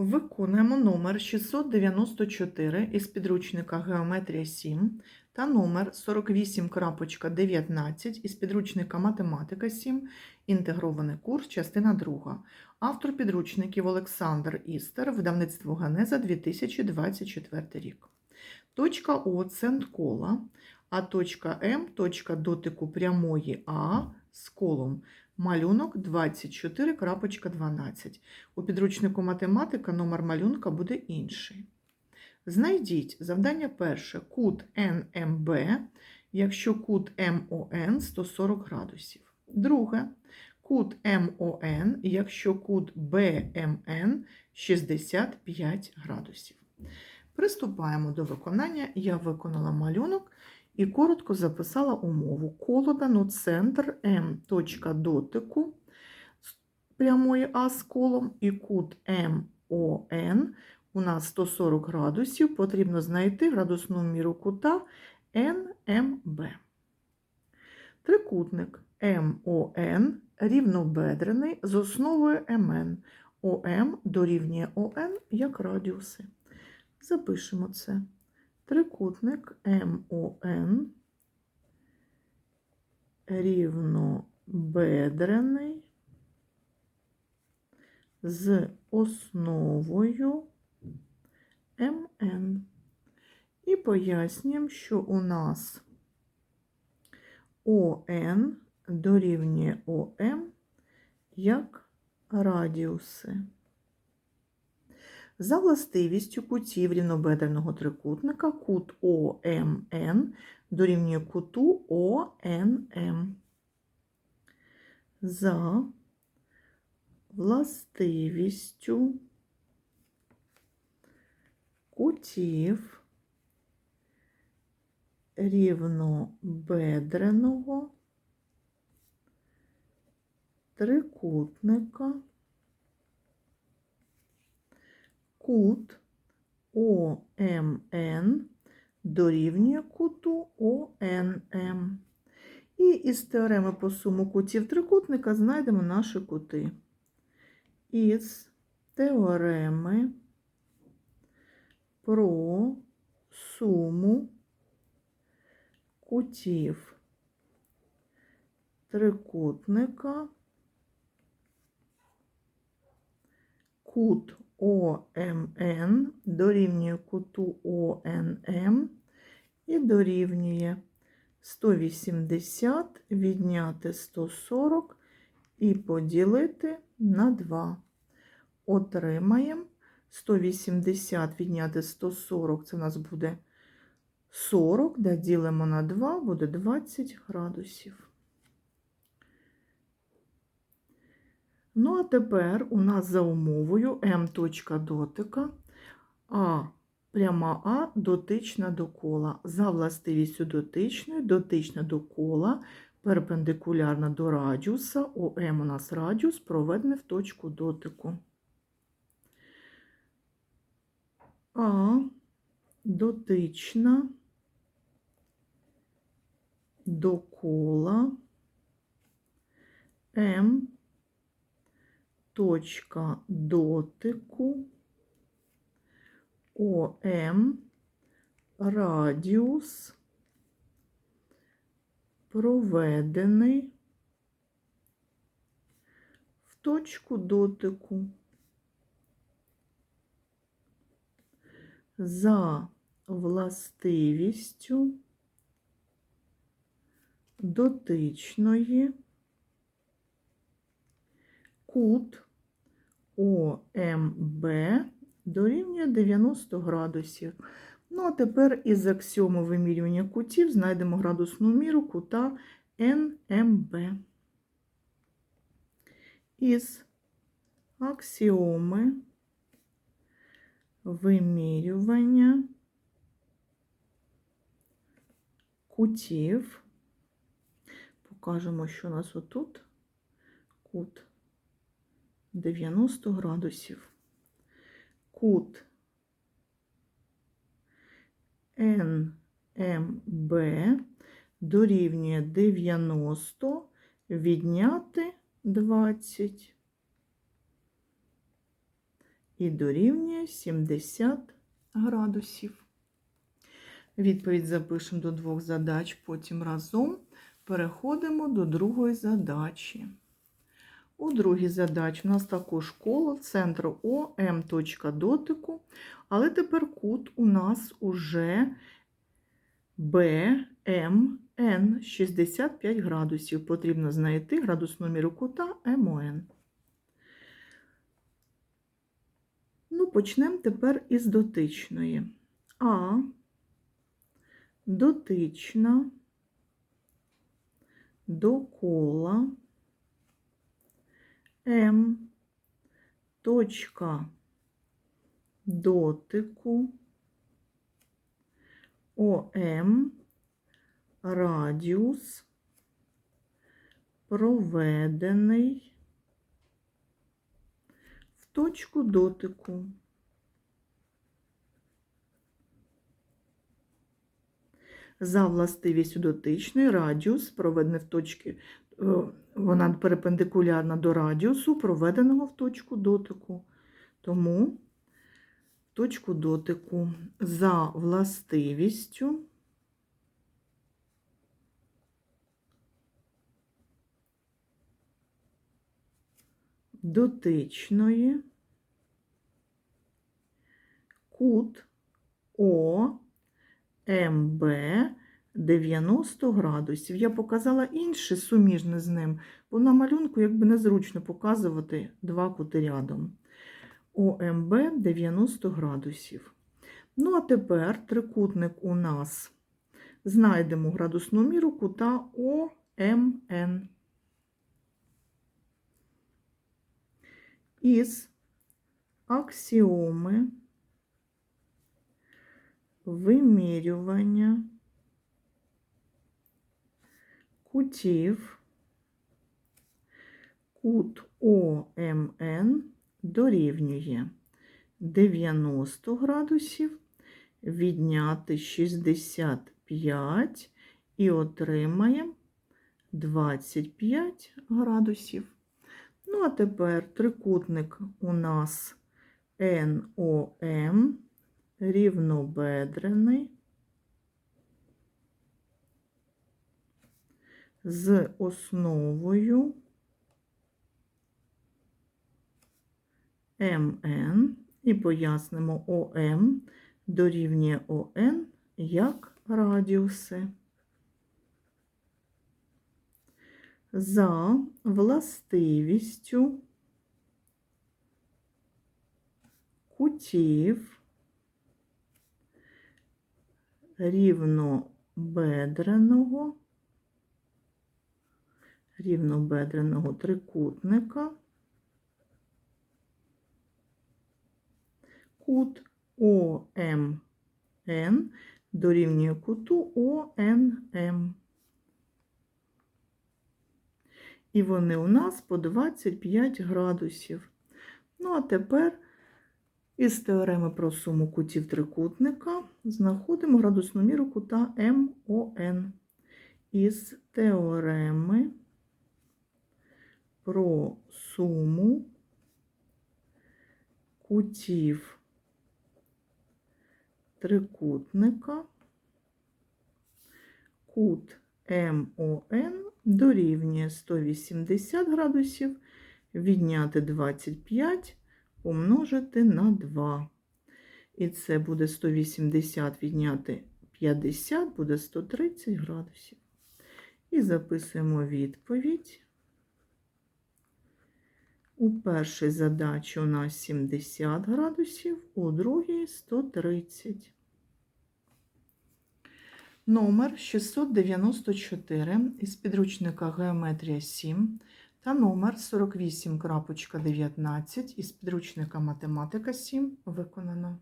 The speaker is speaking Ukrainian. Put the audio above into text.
Виконуємо номер 694 із підручника Геометрія 7 та номер 48.19 із підручника Математика 7, інтегрований курс, частина 2. Автор підручників Олександр Істер, видавництво Ганеза 2024 рік. Точка О – центр кола, а точка М – точка дотику прямої А з колом. Малюнок 24.12. У підручнику математика номер малюнка буде інший. Знайдіть завдання перше кут НМБ, якщо кут МОН 140 градусів. Друге кут МОН, якщо кут БМН 65 градусів. Приступаємо до виконання. Я виконала малюнок і коротко записала умову. Коло дано центр М точка дотику прямої А з колом і кут МОН у нас 140 градусів. Потрібно знайти градусну міру кута НМБ. Трикутник МОН рівнобедрений з основою МН. ОМ дорівнює ОН як радіуси. Запишемо це. Трикутник МОН рівнобедрений з основою МН. І пояснюємо, що у нас ОН дорівнює ОМ як радіуси. За властивістю кутів рівнобедреного трикутника кут ОМН дорівнює куту ОНМ. За властивістю кутів рівнобедреного трикутника кут ОМН дорівнює куту ОНМ. І із теореми по суму кутів трикутника знайдемо наші кути. Із теореми про суму кутів трикутника кут ОМН дорівнює куту ОНМ і дорівнює 180 відняти 140 і поділити на 2. Отримаємо 180 відняти 140, це у нас буде 40, де ділимо на 2, буде 20 градусів. Ну, а тепер у нас за умовою М точка дотика, А пряма А дотична до кола. За властивістю дотичної, дотична до кола, перпендикулярна до радіуса, ОМ у нас радіус, проведений в точку дотику. А дотична до кола М точка дотику ОМ радіус проведений в точку дотику за властивістю дотичної кут ОМБ дорівнює 90 градусів. Ну, а тепер із аксіоми вимірювання кутів знайдемо градусну міру кута НМБ. Із аксіоми вимірювання кутів. Покажемо, що у нас отут кут 90 градусів. Кут НМБ дорівнює 90 відняти 20 і дорівнює 70 градусів. Відповідь запишемо до двох задач, потім разом переходимо до другої задачі. У другій задачі у нас також коло, центр О, М точка дотику, але тепер кут у нас уже Б, М, Н 65 градусів. Потрібно знайти градусну міру кута МОН. Ну, почнемо тепер із дотичної. А дотична до кола М. Точка дотику. ОМ. Радіус проведений в точку дотику. За властивістю дотичної радіус проведений в точці, вона перпендикулярна до радіусу, проведеного в точку дотику. Тому точку дотику за властивістю дотичної кут О 90 градусів. Я показала інше суміжне з ним, бо на малюнку якби незручно показувати два кути рядом. ОМБ 90 градусів. Ну, а тепер трикутник у нас знайдемо градусну міру кута ОМН. Із аксіоми вимірювання кутів кут ОМН дорівнює 90 градусів, відняти 65 і отримаємо 25 градусів. Ну, а тепер трикутник у нас НОМ рівнобедрений з основою МН і пояснимо ОМ дорівнює ОН як радіуси. За властивістю кутів рівнобедреного, рівнобедреного трикутника кут ОМН дорівнює куту ОНМ. І вони у нас по 25 градусів. Ну, а тепер із теореми про суму кутів трикутника знаходимо градусну міру кута МОН. Із теореми про суму кутів трикутника кут МОН дорівнює 180 градусів, відняти 25, помножити на 2. І це буде 180 відняти 50, буде 130 градусів. І записуємо відповідь. У першій задачі у нас 70 градусів, у другій 130. Номер 694 із підручника Геометрія 7 та номер 48.19 із підручника Математика 7 виконано.